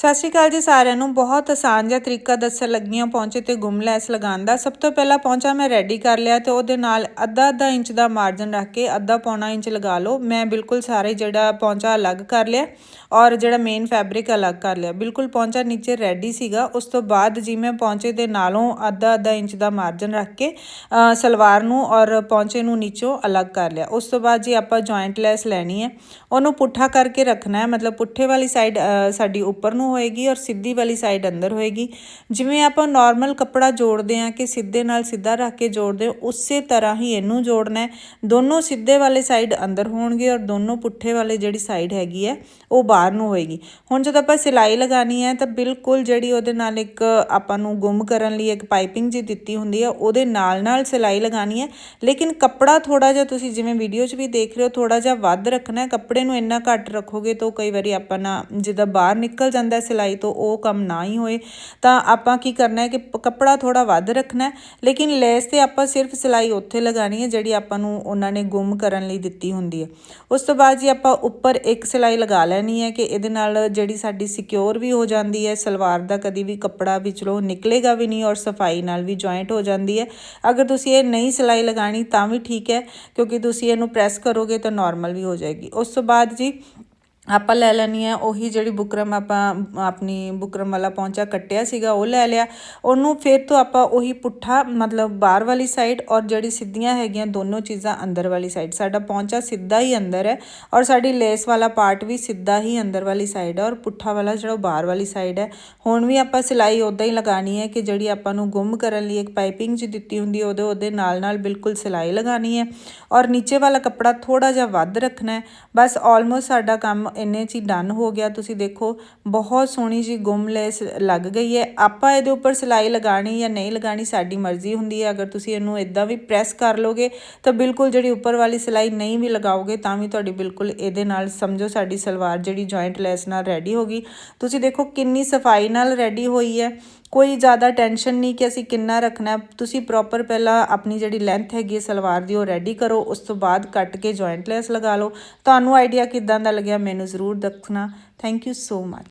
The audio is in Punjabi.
ਸਤਿ ਸ਼੍ਰੀ ਅਕਾਲ ਜੀ ਸਾਰਿਆਂ ਨੂੰ। ਬਹੁਤ ਆਸਾਨ ਜਿਹਾ ਤਰੀਕਾ ਦੱਸਣ ਲੱਗੀਆਂ ਪਹੁੰਚੇ ਤੇ ਗੁੰਮ ਲੈਸ ਲਗਾਉਣ ਦਾ। ਸਭ ਤੋਂ ਪਹਿਲਾਂ ਪਹੁੰਚਾ, ਮੈਂ ਰੈਡੀ ਕਰ ਲਿਆ ਤੇ ਉਹਦੇ ਨਾਲ ਅੱਧਾ ਅੱਧਾ ਇੰਚ ਦਾ ਮਾਰਜਨ ਰੱਖ ਕੇ ਅੱਧਾ ਪੌਣਾ ਇੰਚ ਲਗਾ ਲਓ। ਮੈਂ ਬਿਲਕੁਲ ਸਾਰੇ ਜਿਹੜਾ ਪਹੁੰਚਾ ਅਲੱਗ ਕਰ ਲਿਆ ਔਰ ਜਿਹੜਾ ਮੇਨ ਫੈਬਰਿਕ ਅਲੱਗ ਕਰ ਲਿਆ। ਬਿਲਕੁਲ ਪਹੁੰਚਾ ਨੀਚੇ ਰੈਡੀ ਸੀਗਾ। ਉਸ ਤੋਂ ਬਾਅਦ ਜੀ ਮੈਂ ਪਹੁੰਚੇ ਦੇ ਨਾਲੋਂ ਅੱਧਾ ਅੱਧਾ ਇੰਚ ਦਾ ਮਾਰਜਨ ਰੱਖ ਕੇ ਸਲਵਾਰ ਨੂੰ ਔਰ ਪਹੁੰਚੇ ਨੂੰ ਨੀਚੋਂ ਅਲੱਗ ਕਰ ਲਿਆ। ਉਸ ਤੋਂ ਬਾਅਦ ਜੇ ਆਪਾਂ ਜੁਆਇੰਟ ਲੈਸ ਲੈਣੀ ਹੈ। ਉਹਨੂੰ ਪੁੱਠਾ ਕਰਕੇ ਰੱਖਣਾ ਹੈ। ਮਤਲਬ ਪੁੱਠੇ ਵਾਲੀ ਸਾਈਡ ਸਾਡੀ ਉੱਪਰ ਨੂੰ ਹੋਏਗੀ ਔਰ ਸਿੱਧੀ ਵਾਲੀ ਸਾਈਡ ਅੰਦਰ ਹੋਏਗੀ। ਜਿਵੇਂ ਆਪਾਂ ਨਾਰਮਲ ਕੱਪੜਾ ਜੋੜਦੇ ਆ ਕਿ ਸਿੱਧੇ ਨਾਲ ਸਿੱਧਾ ਰੱਖ ਕੇ ਜੋੜਦੇ ਹਾਂ, ਉਸੇ ਤਰ੍ਹਾਂ ਹੀ ਇਹਨੂੰ ਜੋੜਨਾ ਹੈ। ਦੋਨੋਂ ਸਿੱਧੇ ਵਾਲੇ ਸਾਈਡ ਅੰਦਰ ਹੋਣਗੇ ਔਰ ਦੋਨੋਂ ਪੁੱਠੇ ਵਾਲੇ ਜਿਹੜੀ ਸਾਈਡ ਹੈਗੀ ਹੈ ਉਹ ਬਾਹਰ ਨੂੰ ਹੋਏਗੀ। ਹੁਣ ਜਦੋਂ ਆਪਾਂ ਸਿਲਾਈ ਲਗਾਣੀ ਹੈ ਤਾਂ ਬਿਲਕੁਲ ਜਿਹੜੀ ਉਹਦੇ ਨਾਲ ਇੱਕ ਆਪਾਂ ਨੂੰ ਗੁੰਮ ਕਰਨ ਲਈ ਇੱਕ ਪਾਈਪਿੰਗ ਜੀ ਦਿੱਤੀ ਹੁੰਦੀ ਹੈ ਉਹਦੇ ਨਾਲ ਨਾਲ ਸਿਲਾਈ ਲਗਾਣੀ ਹੈ। ਲੇਕਿਨ ਕੱਪੜਾ ਥੋੜਾ ਜਿਹਾ ਤੁਸੀਂ ਜਿਵੇਂ ਵੀਡੀਓ 'ਚ ਵੀ ਦੇਖ ਰਹੇ ਹੋ ਥੋੜਾ ਜਿਹਾ ਵੱਧ ਰੱਖਣਾ ਹੈ। ਕੱਪੜੇ ਨੂੰ ਇੰਨਾ ਘੱਟ ਰੱਖੋਗੇ ਤਾਂ ਕਈ ਵਾਰੀ ਆਪਾਂ ਨਾ ਜਿੱਦਾਂ ਬਾਹਰ ਨਿਕਲ ਜਾਂਦਾ ਹੈ ਸਿਲਾਈ ਤੋਂ ਉਹ ਕੰਮ ਨਾ ਹੀ ਹੋਏ, ਤਾਂ ਆਪਾਂ ਕੀ ਕਰਨਾ ਹੈ ਕਿ ਕੱਪੜਾ ਥੋੜਾ ਵੱਧ ਰੱਖਣਾ ਲੇਕਿਨ ਲੈਸ ਤੇ ਆਪਾਂ ਸਿਰਫ ਸਿਲਾਈ ਉੱਥੇ ਲਗਾਣੀ ਹੈ ਜਿਹੜੀ ਆਪਾਂ ਨੂੰ ਉਹਨਾਂ ਨੇ ਗੁੰਮ ਕਰਨ ਲਈ ਦਿੱਤੀ ਹੁੰਦੀ ਹੈ। ਉਸ ਤੋਂ ਬਾਅਦ ਜੀ ਆਪਾਂ ਉੱਪਰ ਇੱਕ ਸਿਲਾਈ ਲਗਾ ਲੈਣੀ ਹੈ ਕਿ ਇਹਦੇ ਨਾਲ ਜਿਹੜੀ ਸਾਡੀ ਸਿਕਿਉਰ ਵੀ ਹੋ ਜਾਂਦੀ ਹੈ, ਸਲਵਾਰ ਦਾ ਕਦੀ ਵੀ ਕੱਪੜਾ ਵਿਚਲੋਂ ਨਿਕਲੇਗਾ ਵੀ ਨਹੀਂ ਔਰ ਸਫ਼ਾਈ ਨਾਲ ਵੀ ਜੁਆਇੰਟ ਹੋ ਜਾਂਦੀ ਹੈ। ਅਗਰ ਤੁਸੀਂ ਇਹ ਨਹੀਂ ਸਿਲਾਈ ਲਗਾਣੀ ਤਾਂ ਵੀ ਠੀਕ ਹੈ, ਕਿਉਂਕਿ ਤੁਸੀਂ ਇਹਨੂੰ ਪ੍ਰੈਸ ਕਰੋਗੇ ਤਾਂ ਨਾਰਮਲ ਵੀ ਹੋ ਜਾਏਗੀ। ਉਸ ਤੋਂ ਬਾਅਦ ਜੀ ਆਪਾਂ ਲੈ ਲੈਣੀ ਹੈ, ਉਹੀ ਜਿਹੜੀ ਬੁਕਰਮ ਆਪਾਂ, ਆਪਣੀ ਬੁਕਰਮ ਵਾਲਾ ਪੌਂਚਾ ਕੱਟਿਆ ਸੀਗਾ, ਉਹ ਲੈ ਲਿਆ। ਉਹਨੂੰ ਫਿਰ ਤੋਂ ਆਪਾਂ ਉਹੀ ਪੁੱਠਾ, ਮਤਲਬ ਬਾਹਰ ਵਾਲੀ ਸਾਈਡ ਔਰ ਜਿਹੜੀ ਸਿੱਧੀਆਂ ਹੈਗੀਆਂ ਦੋਨੋਂ ਚੀਜ਼ਾਂ ਅੰਦਰ ਵਾਲੀ ਸਾਈਡ ਸਾਡਾ ਪੌਂਚਾ ਸਿੱਧਾ ਹੀ ਅੰਦਰ ਹੈ ਔਰ ਸਾਡੀ ਲੇਸ ਵਾਲਾ ਪਾਰਟ ਵੀ ਸਿੱਧਾ ਹੀ ਅੰਦਰ ਵਾਲੀ ਸਾਈਡ ਹੈ ਔਰ ਪੁੱਠਾ ਵਾਲਾ ਜਿਹੜਾ ਉਹ ਬਾਹਰ ਵਾਲੀ ਸਾਈਡ ਹੈ। ਹੁਣ ਵੀ ਆਪਾਂ ਸਿਲਾਈ ਉਦਾਂ ਹੀ ਲਗਾਣੀ ਹੈ ਕਿ ਜਿਹੜੀ ਆਪਾਂ ਨੂੰ ਗੁੰਮ ਕਰਨ ਲਈ ਇੱਕ ਪਾਈਪਿੰਗ ਜੀ ਦਿੱਤੀ ਹੁੰਦੀ ਉਹਦੇ ਉਹਦੇ ਨਾਲ ਨਾਲ ਬਿਲਕੁਲ ਸਿਲਾਈ ਲਗਾਣੀ ਹੈ। ਔਰ ਨੀਚੇ ਵਾਲਾ ਕੱਪੜਾ ਥੋੜਾ ਜਿਹਾ ਵੱਧ ਰੱਖਣਾ ਹੈ। ਬਸ ਆਲਮੋਸਟ ਸਾਡਾ ਕੰਮ ਇੰਨੇ 'ਚ ਹੀ ਡਨ ਹੋ ਗਿਆ। ਤੁਸੀਂ ਦੇਖੋ, ਬਹੁਤ ਸੋਹਣੀ ਜੀ ਗੁੰਮ ਲੈਸ ਲੱਗ ਗਈ ਹੈ। ਆਪਾਂ ਇਹਦੇ ਉੱਪਰ ਸਿਲਾਈ ਲਗਾਣੀ ਜਾਂ ਨਹੀਂ ਲਗਾਣੀ ਸਾਡੀ ਮਰਜ਼ੀ ਹੁੰਦੀ ਹੈ। ਅਗਰ ਤੁਸੀਂ ਇਹਨੂੰ ਇਦਾਂ ਵੀ ਪ੍ਰੈਸ ਕਰ ਲੋਗੇ, ਤਾਂ ਬਿਲਕੁਲ ਜਿਹੜੀ ਉੱਪਰ ਵਾਲੀ ਸਿਲਾਈ ਨਹੀਂ ਵੀ ਲਗਾਓਗੇ, ਤਾਂ ਵੀ ਤੁਹਾਡੀ ਬਿਲਕੁਲ ਇਹਦੇ ਨਾਲ ਸਮਝੋ ਸਾਡੀ ਸਲਵਾਰ ਜਿਹੜੀ ਜੁਆਇੰਟ ਲੈਸ ਨਾਲ ਰੈਡੀ ਹੋ ਗਈ। ਤੁਸੀਂ ਦੇਖੋ ਕਿੰਨੀ ਸਫ਼ਾਈ ਨਾਲ ਰੈਡੀ ਹੋਈ ਹੈ। ਕੋਈ ਜ਼ਿਆਦਾ ਟੈਨਸ਼ਨ ਨਹੀਂ ਕਿ ਅਸੀਂ ਕਿੰਨਾ ਰੱਖਣਾ ਤੁਸੀਂ ਪ੍ਰੋਪਰ ਪਹਿਲਾਂ ਆਪਣੀ ਜਿਹੜੀ ਲੈਂਥ ਹੈਗੀ ਹੈ ਸਲਵਾਰ ਦੀ ਉਹ ਰੈਡੀ ਕਰੋ, ਉਸ ਤੋਂ ਬਾਅਦ ਕੱਟ ਕੇ ਜੁਆਇੰਟ ਲੈਸ ਲਗਾ ਲਓ। ਤੁਹਾਨੂੰ ਆਈਡੀਆ ਕਿਦਾਂ ਦਾ ਲੱਗਿਆ ਮੈਨੂੰ ਜ਼ਰੂਰ ਦੱਸਣਾ। Thank you so much